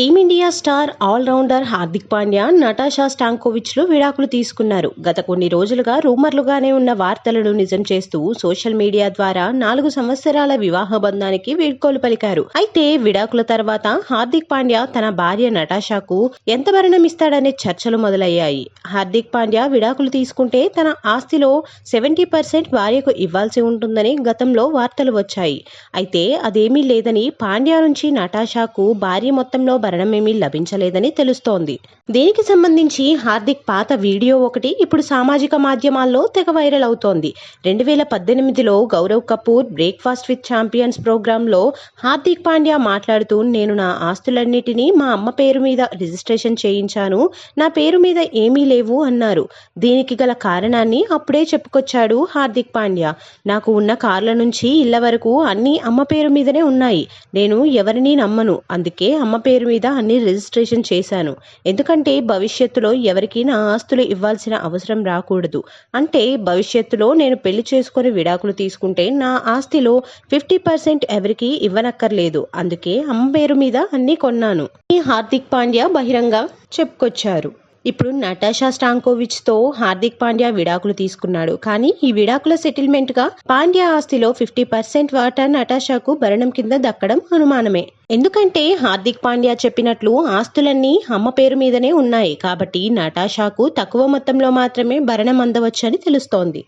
Team India star allrounder Hardik Pandya Natasha స్టాంకోవిచ్లు విడాకులు తీసుకున్నారు. గత కొన్ని రోజులుగా రూమర్లుగానే ఉన్న వార్తలను నిజం చేస్తూ సోషల్ మీడియా ద్వారా నాలుగు సంవత్సరాల వివాహ బంధానికి వీడ్కోలు పలికారు. అయితే విడాకుల తర్వాత హార్దిక్ పాండ్యా తన భార్య నటాషాకు ఎంత మరణం ఇస్తాడనే చర్చలు మొదలయ్యాయి. హార్దిక్ పాండ్యా విడాకులు తీసుకుంటే తన ఆస్తిలో సెవెంటీ పర్సెంట్ భార్యకు ఇవ్వాల్సి ఉంటుందని గతంలో వార్తలు వచ్చాయి. అయితే అదేమీ లేదని పాండ్యా నుంచి నటాషాకు భార్య మొత్తంలో మరణమేమీ లభించలేదని తెలుస్తోంది. దీనికి సంబంధించి హార్దిక్ పాత వీడియో ఒకటి ఇప్పుడు సామాజిక మాధ్యమాల్లో తెగ వైరల్ అవుతోంది. రెండు వేల పద్దెనిమిదిలో Gaurav Kapoor breakfast with champions ప్రోగ్రాంలో హార్దిక్ పాండ్యా మాట్లాడుతూ నేను నా ఆస్తులన్నిటినీ మా అమ్మ పేరు మీద రిజిస్ట్రేషన్ చేయించాను. నా పేరు మీద ఏమీ లేవు అన్నారు. దీనికి గల కారణాన్ని అప్పుడే చెప్పుకొచ్చాడు హార్దిక్ పాండ్యా. నాకు ఉన్న కార్ల నుంచి ఇళ్ళ వరకు అన్నీ అమ్మ పేరు మీదనే ఉన్నాయి. నేను ఎవరిని నమ్మను. అందుకే అమ్మ పేరు మీద మీద అన్ని రిజిస్ట్రేషన్ చేశాను. ఎందుకంటే భవిష్యత్తులో ఎవరికి నా ఆస్తులు ఇవ్వాల్సిన అవసరం రాకూడదు. అంటే భవిష్యత్తులో నేను పెళ్ళి చేసుకొని విడాకులు తీసుకుంటే నా ఆస్తిలో ఫిఫ్టీ పర్సెంట్ ఎవరికి ఇవ్వనక్కర్లేదు. అందుకే అమ్మ పేరు మీద అన్నీ కొన్నాను. ఈ హార్దిక్ పాండ్యా బహిరంగ చెప్పుకొచ్చారు. ఇప్పుడు నటాషా స్టాంకోవిచ్తో హార్దిక్ పాండ్యా విడాకులు తీసుకున్నాడు. కానీ ఈ విడాకుల సెటిల్మెంట్గా పాండ్యా ఆస్తిలో ఫిఫ్టీ పర్సెంట్ వాటా నటాషాకు భరణం కింద దక్కడం అనుమానమే. ఎందుకంటే హార్దిక్ పాండ్యా చెప్పినట్లు ఆస్తులన్నీ అమ్మ పేరు మీదనే ఉన్నాయి. కాబట్టి నటాషాకు తక్కువ మొత్తంలో మాత్రమే భరణం అందవచ్చని తెలుస్తోంది.